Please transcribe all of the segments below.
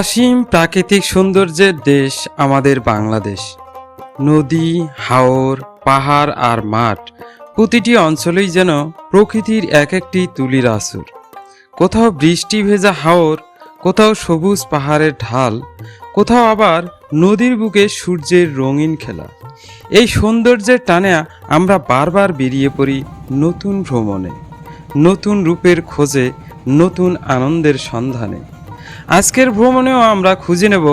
অসীম প্রাকৃতিক সৌন্দর্যের দেশ আমাদের বাংলাদেশ। নদী, হাওর, পাহাড় আর মাঠ প্রতিটি অঞ্চলেই যেন প্রকৃতির এক একটি তুলির আসুর। কোথাও বৃষ্টি ভেজা হাওর, কোথাও সবুজ পাহাড়ের ঢাল, কোথাও আবার নদীর বুকে সূর্যের রঙিন খেলা। এই সৌন্দর্যের টানে আমরা বারবার বেরিয়ে পড়ি নতুন ভ্রমণে, নতুন রূপের খোঁজে, নতুন আনন্দের সন্ধানে। আজকের ভ্রমণেও আমরা খুঁজে নেব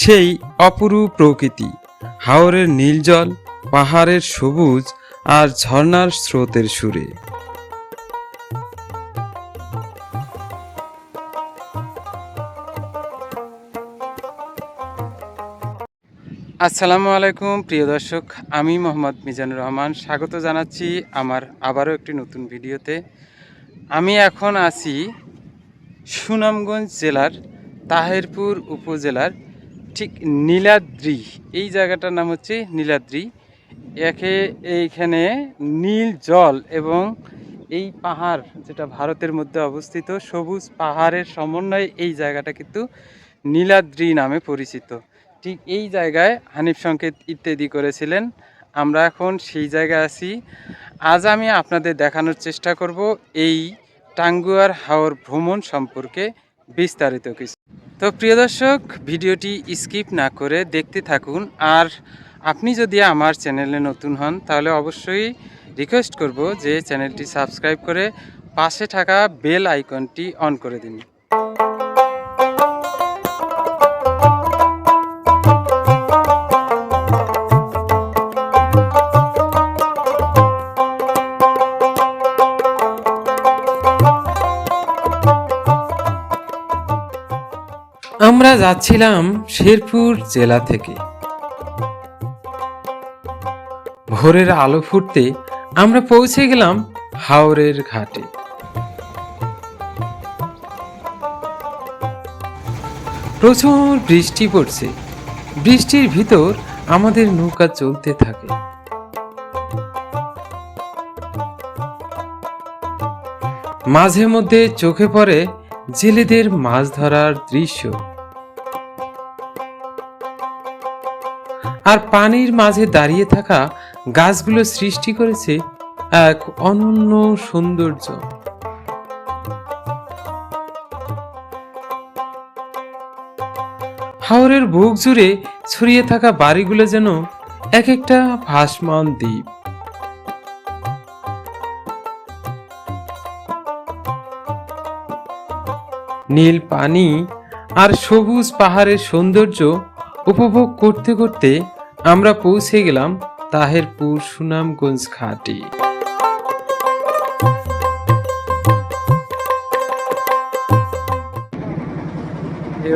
সেই অপরূপ প্রকৃতি। হাওরের নীল জল, পাহাড়ের সবুজ আর ঝর্ণার স্রোতের সুরে। আসসালামু আলাইকুম, প্রিয় দর্শক। আমি মোহাম্মদ মিজানুর রহমান। স্বাগত জানাচ্ছি আমার আবারও একটি নতুন ভিডিওতে। আমি এখন আছি সুনামগঞ্জ জেলার তাহেরপুর উপজেলার ঠিক নীলাদ্রি। এই জায়গাটার নাম হচ্ছে নীলাদ্রি। একে এইখানে নীল জল এবং এই পাহাড় যেটা ভারতের মধ্যে অবস্থিত, সবুজ পাহাড়ের সমন্বয়ে এই জায়গাটা কিন্তু নীলাদ্রি নামে পরিচিত। ঠিক এই জায়গায় হানিফ সংকেত ইত্যাদি করেছিলেন। আমরা এখন সেই জায়গায় আছি। আজ আমি আপনাদের দেখানোর চেষ্টা করব এই টাঙ্গুয়ার হাওর ভ্রমণ সম্পর্কে বিস্তারিত কিছু। তো প্রিয় দর্শক, ভিডিওটি স্কিপ না করে দেখতে থাকুন। আর আপনি যদি আমার চ্যানেলে নতুন হন, তাহলে অবশ্যই রিকোয়েস্ট করব যে চ্যানেলটি সাবস্ক্রাইব করে পাশে থাকা বেল আইকনটি অন করে দিন। আমরা যাচ্ছিলাম শেরপুর জেলা থেকে। ভোরের আলো ফুটতে আমরা পৌঁছে গেলাম হাওরের ঘাটে। প্রচুর বৃষ্টি পড়ছে। বৃষ্টির ভিতর আমাদের নৌকা চলতে থাকে। মাঝে মধ্যে চোখে পড়ে জেলেদের মাছ ধরার দৃশ্য। আর পানির মাঝে দাঁড়িয়ে থাকা গাছগুলো সৃষ্টি করেছে এক অনন্য সৌন্দর্য। হাওরের বুক জুড়ে ছড়িয়ে থাকা বাড়িগুলো যেন এক একটা ভাসমান দ্বীপ। নীল পানি আর সবুজ পাহাড়ের সৌন্দর্য উপভোগ করতে করতে আমরা পৌঁছে গেলাম তাহেরপুর সুনামগঞ্জ ঘাটে।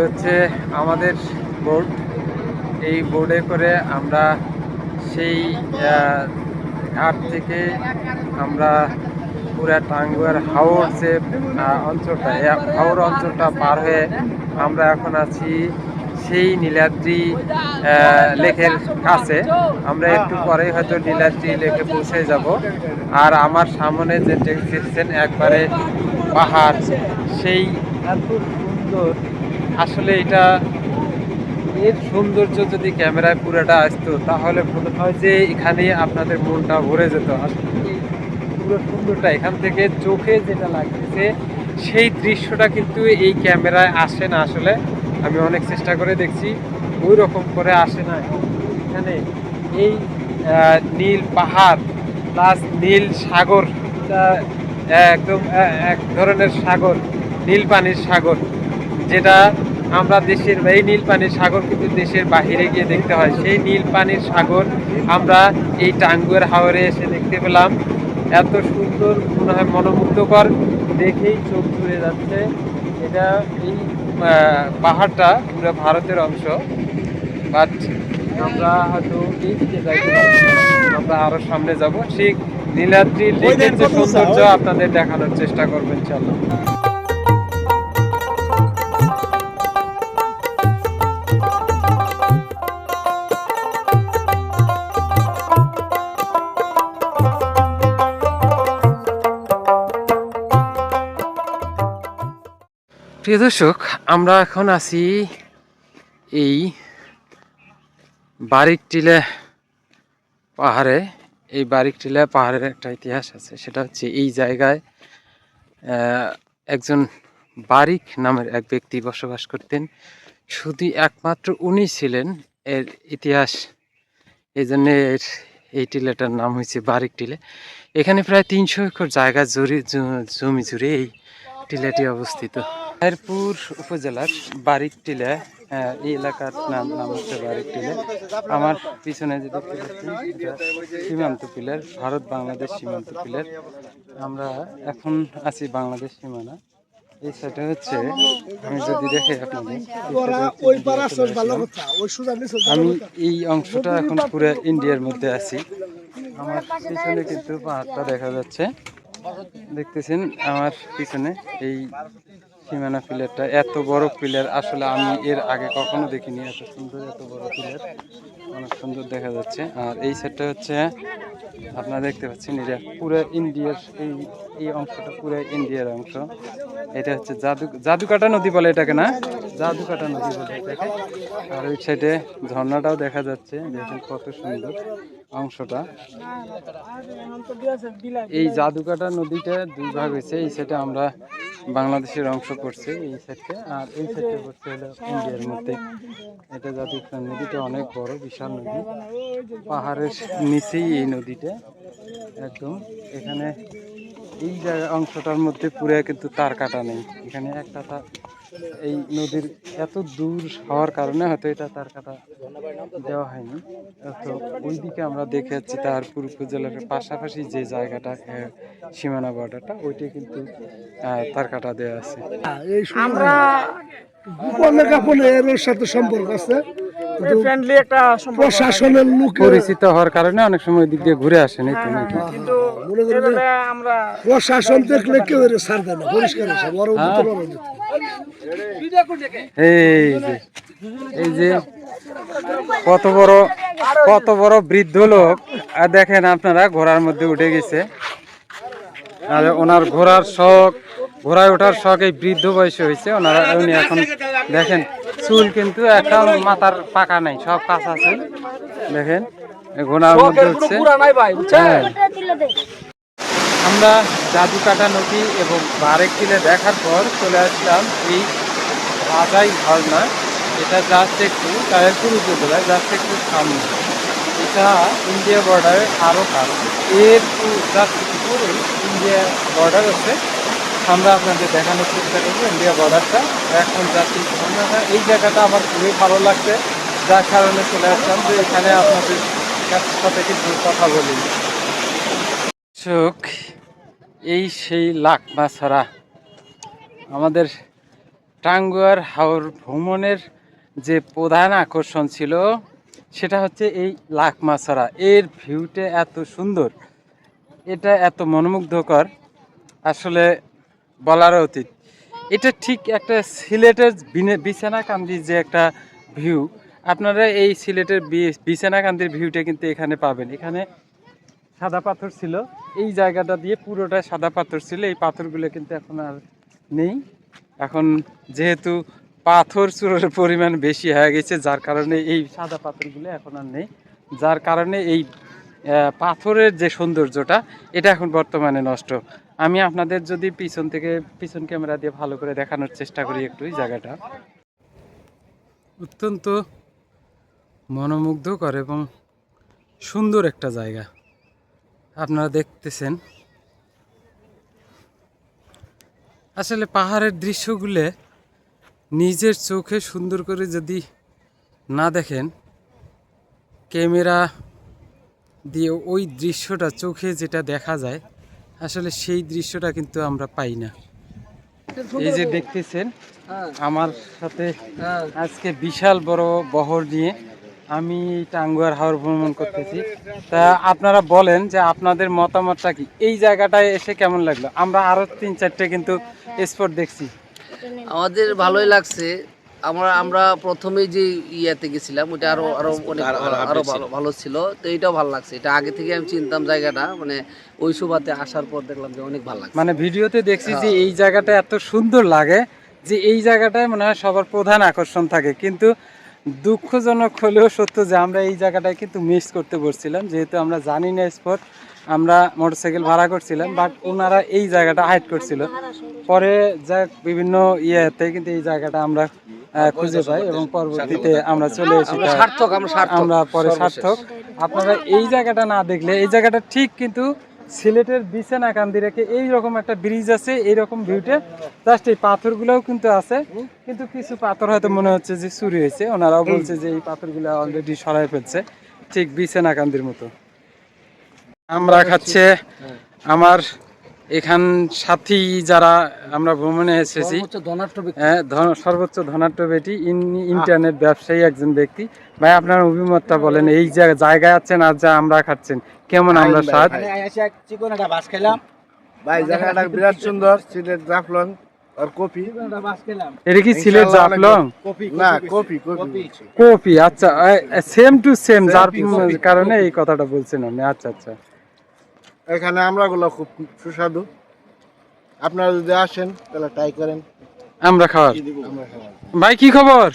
হচ্ছে আমাদের বোর্ড। এই বোর্ডে করে আমরা সেই ঘাট থেকে আমরা পুরা টাঙ্গুয়ার হাওর যে অঞ্চলটা হাওর অঞ্চলটা পার হয়ে আমরা এখন আছি সেই নীলাদ্রি লেকের কাছে। আমরা একটু পরেই হয়তো নীলাদ্রি লেকে পৌঁছে যাব। আর আমার সামনে যে দেখছেন একবারে পাহাড় সেই এত সুন্দর। আসলে এটা এর সৌন্দর্য যদি ক্যামেরায় পুরোটা আসতো তাহলে মনে হয় যে এখানে আপনাদের মনটা ভরে যেত। আসলে পুরো সুন্দরটা এখান থেকে চোখে যেটা লাগতেছে সেই দৃশ্যটা কিন্তু এই ক্যামেরায় আসে না আসলে। আমি অনেক চেষ্টা করে দেখছি ওই রকম করে আসে না। এখানে এই নীল পাহাড় প্লাস নীল সাগর একদম এক ধরনের সাগর, নীল পানির সাগর, যেটা আমরা দেশের, এই নীল পানির সাগর কিন্তু দেশের বাহিরে গিয়ে দেখতে হয়। সেই নীল পানির সাগর আমরা এই টাঙ্গুয়ার হাওরে এসে দেখতে পেলাম। এত সুন্দর মনে হয় মনোমুগ্ধকর, দেখেই চোখ জুড়ে যাচ্ছে। এটা এই পাহাড়টা পুরো ভারতের অংশ। বাট আমরা হয়তো এই দিকে যাইতে আমরা আরও সামনে যাব। ঠিক নীলাদ্রি লেকের যে সৌন্দর্য আপনাদের দেখানোর চেষ্টা করবেন ইনশাল্লাহ প্রিয় দর্শক, আমরা এখন আছি এই বারিকটিলা পাহাড়ে। এই বারিকটিলা পাহাড়ের একটা ইতিহাস আছে, সেটা হচ্ছে এই জায়গায় একজন বারিক নামের এক ব্যক্তি বসবাস করতেন। শুধু একমাত্র উনি ছিলেন এর ইতিহাস। এই জন্য এর এই টিলাটার নাম হয়েছে বারিক টিলে। এখানে প্রায় তিনশো একর জায়গা জুড়ে জমি জুড়ে এই টিলাটি অবস্থিত। মেহেরপুর উপজেলার বারিক টিলা এই এলাকার নাম নাম হচ্ছে বারিক টিলা আমার পিছনে যে দেখতে পাচ্ছেন সীমান্ত পিলার ভারত বাংলাদেশ সীমান্ত পিলার। আমরা এখন আছি বাংলাদেশ সীমানা। এই সাইডে হচ্ছে আমি যদি দেখি আপনাদের আমি এই অংশটা এখন পুরো ইন্ডিয়ার মধ্যে আছি। আমার পিছনে কিন্তু পাহাড়টা দেখা যাচ্ছে। দেখতেছেন আমার পিছনে এই সীমানা পিলারটা এত বড় পিলার আসলে আমি এর আগে কখনো দেখিনি, এত সুন্দর, এত বড় পিলার অনেক সুন্দর দেখা যাচ্ছে। আর এই সাইডটা হচ্ছে, আপনারা দেখতে পাচ্ছেন, এটা পুরো ইন্ডিয়ার, এই এই অংশটা পুরো ইন্ডিয়ার অংশ। এটা হচ্ছে জাদু, জাদুকাটা নদী বলে এটাকে না? জাদুকাটা নদী বলে এটাকে। আর ওই সাইডে ঝর্ণাটাও দেখা যাচ্ছে, দেখেন কত সুন্দর অংশটা। এই জাদুকাটা নদীটা দুই ভাগ হয়েছে, এই সাইডে আমরা বাংলাদেশের অংশ করছে এই সাইডে আর এই সাইডে করছে হলো ইন্ডিয়ার মধ্যে। এটা জাতীয় নদীটা অনেক বড়, বিশাল নদী। পাহাড়ের নিচেই এই নদীটা, একদম। এখানে এই জায়গা অংশটার মধ্যে পুরো কিন্তু তার কাটা নেই। এখানে একটা তা- এই নদীর এত দূর হওয়ার কারণে হয়তো এটা তার কাটা দেওয়া হয়নি। তো ওইদিকে আমরা দেখে যাচ্ছি তার তারপুর উপজেলার পাশাপাশি যে জায়গাটা সীমানা বর্ডারটা, ওইটা কিন্তু তার কাটা দেওয়া আছে। আমরা গোপনে গোপনে এর সাথে সম্পর্ক আছে। ফ্রেন্ডলি একটা প্রশাসনের লোক পরিচিত হওয়ার কারণে অনেক সময় দিক দিয়ে ঘুরে আসেন এই তো নাকি কিন্তু মনে করেন যে এবেলে আমরা প্রশাসন দেখলে কেউ এর ছাড় দেয় না পরিষ্কার আছে হ্যাঁ। বড় এই যে এই যে কত বড় কত বড় বৃদ্ধ লোক আর দেখেন আপনারা ঘোড়ার মধ্যে উঠে গেছে। আর ওনার ঘোড়ার শখ ঘোড়ায় ওঠার শখ এই বৃদ্ধ বয়সে হয়েছে ওনারা উনি এখন দেখেন চুল কিন্তু একটা মাথার পাকা নাই সব কাঁচা চুল। দেখেন ঘোড়ার মধ্যে ভাই হ্যাঁ। আমরা জাদুকাটা নদী এবং বারেক টিলে দেখার পর চলে আসলাম এই রাজাই ঝর্ণা এটা যাচ্ছে একটু কায়েরপুর উপজেলায় যাচ্ছে একটু সামনে। এটা ইন্ডিয়া বর্ডারের আরও কারণ এর যাচ্ছে পুরো ইন্ডিয়া বর্ডার হচ্ছে আমরা আপনাদের দেখানোর চেষ্টা করব ইন্ডিয়া বর্ডারটা এখন যাচ্ছি এই জায়গাটা আমার খুবই ভালো লাগছে। যার কারণে চলে আসলাম যে এখানে আপনাদের সাথে কিছু কথা বলি। চোখ এই সেই লাকমা ছাড়া আমাদের টাঙ্গুয়ার হাওর ভ্রমণের যে প্রধান আকর্ষণ ছিল, সেটা হচ্ছে এই লাকমা ছাড়া এর ভিউটা এত সুন্দর। এটা এত মনোমুগ্ধকর। আসলে বলার অতীত। এটা ঠিক একটা সিলেটের বিছানাকান্দি যে একটা ভিউ আপনারা এই সিলেটের বিছানাকান্দির ভিউটা কিন্তু এখানে পাবেন। এখানে সাদা পাথর ছিল। এই জায়গাটা দিয়ে পুরোটা সাদা পাথর ছিল। এই পাথরগুলো কিন্তু এখন আর নেই। এখন যেহেতু পাথর চুরের পরিমাণ বেশি হয়ে গেছে, যার কারণে এই সাদা পাথরগুলো এখন আর নেই। যার কারণে এই পাথরের যে সৌন্দর্যটা, এটা এখন বর্তমানে নষ্ট। আমি আপনাদের যদি পিছন থেকে, পিছন ক্যামেরা দিয়ে ভালো করে দেখানোর চেষ্টা করি একটু জায়গাটা। অত্যন্ত মনোমুগ্ধকর এবং সুন্দর একটা জায়গা। আপনারা দেখতেছেন। আসলে পাহাড়ের দৃশ্যগুলো নিজের চোখে সুন্দর করে যদি না দেখেন, ক্যামেরা দিয়ে ওই দৃশ্যটা চোখে যেটা দেখা যায় আসলে সেই দৃশ্যটা কিন্তু আমরা পাই না। এই যে দেখতেছেন আমার সাথে আজকে বিশাল বড় বহর নিয়ে আমি টাঙ্গুয়ার হাওর ভ্রমণ করতেছি। তা আপনারা বলেন যে আপনাদের মতামতটা কি? এই জায়গাটায় এসে কেমন লাগল? আমরা আরও তিন চারটে কিন্তু স্পট দেখছি। আমাদের ভালোই লাগছে। আমরা আমরা প্রথমে যে ইয়াতে গেছিলাম ওটা আরও আরও অনেক আরও ভালো ভালো ছিল। তো এটাও ভালো লাগছে। এটা আগে থেকে আমি চিনতাম জায়গাটা। মানে ওই সুবাতে আসার পর দেখলাম যে অনেক ভালো লাগছে। মানে ভিডিওতে দেখছি যে এই জায়গাটা এত সুন্দর লাগে যে এই জায়গাটায় মনে হয় সবার প্রধান আকর্ষণ থাকে। কিন্তু দুঃখজনক হলেও সত্য যে আমরা এই জায়গাটায় কিন্তু মিস করতে বসছিলাম। যেহেতু আমরা জানি না স্পট আমরা মোটরসাইকেল ভাড়া করছিলাম বাট ওনারা এই জায়গাটা হাইড করছিল। পরে যা বিভিন্ন ইয়েতে কিন্তু এই জায়গাটা আমরা খুঁজে পাই এবং পরবর্তীতে আমরা চলে এসেছি। আমরা পরে সার্থক। আপনারা এই জায়গাটা না দেখলে এই জায়গাটা ঠিক কিন্তু সিলেটের বিছানা কান্দি রেখে এইরকম একটা ব্রিজ আছে এইরকম ভিউতে জাস্ট এই পাথরগুলোও কিন্তু আছে কিন্তু কিছু পাথর হয়তো মনে হচ্ছে যে চুরি হয়েছে। ওনারাও বলছে যে এই পাথরগুলো অলরেডি সরাই ফেলছে ঠিক বিছানা কান্দির মতো। আমরা খাচ্ছে। আমার এখান সাথী যারা আমরা ভ্রমণে এসেছি সর্বোচ্চ ধনাঢ্য হ্যাঁ সর্বোচ্চ ধনাঢ্য বেটি ইন্টারনেট ব্যবসায়ী একজন ব্যক্তি। ভাই আপনার অভিমতটা বলেন এই যে জায়গায় আছেন আর যা আমরা খাচ্ছেন কেমন আমরা স্বাদ? চিকন একটা বাস খেলাম। ভাই জায়গাটা বিরাট সুন্দর সিলেট জাফলং আর কফি একটা বাস খেলাম। এটা কি সিলেট জাফলং? কপি না কফি কফি কপি। আচ্ছা সেম টু সেম যার কারণে এই কথাটা বলছেন আপনি আচ্ছা আচ্ছা। এখানে আমরা গুলো খুব সুস্বাদু। আপনারা যদি আসেন তাহলে ট্রাই করেন। আমরা খাওয়ার। ভাই কি খবর?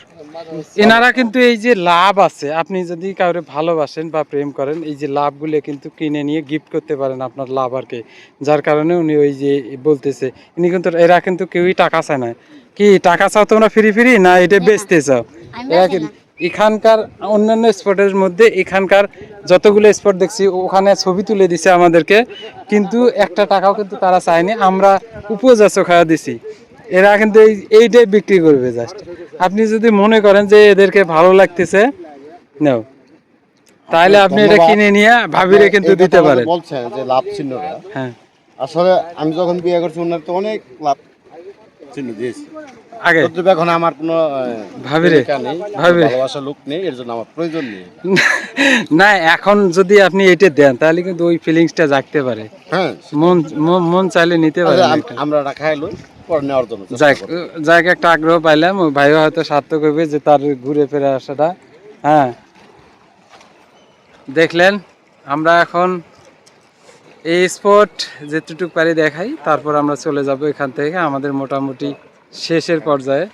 এনারা কিন্তু এই যে লাভ আছে আপনি যদি কাউরে ভালোবাসেন বা প্রেম করেন এই যে লাভগুলো কিন্তু কিনে নিয়ে গিফট করতে পারেন আপনার লাভ আর কি যার কারণে উনি ওই যে বলতেছে ইনি কিন্তু এরা কিন্তু কেউই টাকা চায় না। কি টাকা চাও তোমরা ফ্রি ফ্রি না এটা বেচতে চাও? এরা কিন্তু এখানকার অন্যান্য স্পটের মধ্যে এখানকার যতগুলো স্পট দেখছি ওখানে ছবি তুলে দিছে আমাদেরকে কিন্তু একটা টাকাও কিন্তু তারা চায়নি। আমরা উপজাচ খাওয়া দিছি। এরা কিন্তু এই এইটাই বিক্রি করবে জাস্ট আপনি যদি মনে করেন যে এদেরকে ভালো লাগতেছে নাও। তাহলে আপনি এটা কিনে নিয়ে ভাবিরে কিন্তু দিতে পারেন। বলছেন যে লাভ চিহ্নটা। হ্যাঁ। আসলে আমি যখন বিয়ে করছি ওনার তো অনেক লাভ চিহ্ন দিয়েছি। আগে? এখন আমার কোনো ভাবিরে ভাবিরে ভালোবাসার লোক নেই এর জন্য আমার প্রয়োজন নেই। না এখন যদি আপনি এটা দেন তাহলে কিন্তু ওই ফিলিংসটা জাগতে পারে। হ্যাঁ। মন মন- চাইলে নিতে পারে আমরা রাখাই লই যাক একটা আগ্রহ পাইলাম। ওই ভাইও হয়তো সার্থক হবে যে তার ঘুরে ফিরে আসাটা। হ্যাঁ। দেখলেন আমরা এখন এই স্পট যেটুকু পারি দেখাই তারপর আমরা চলে যাব এখান থেকে। আমাদের মোটামুটি শেষের পর্যায়ে।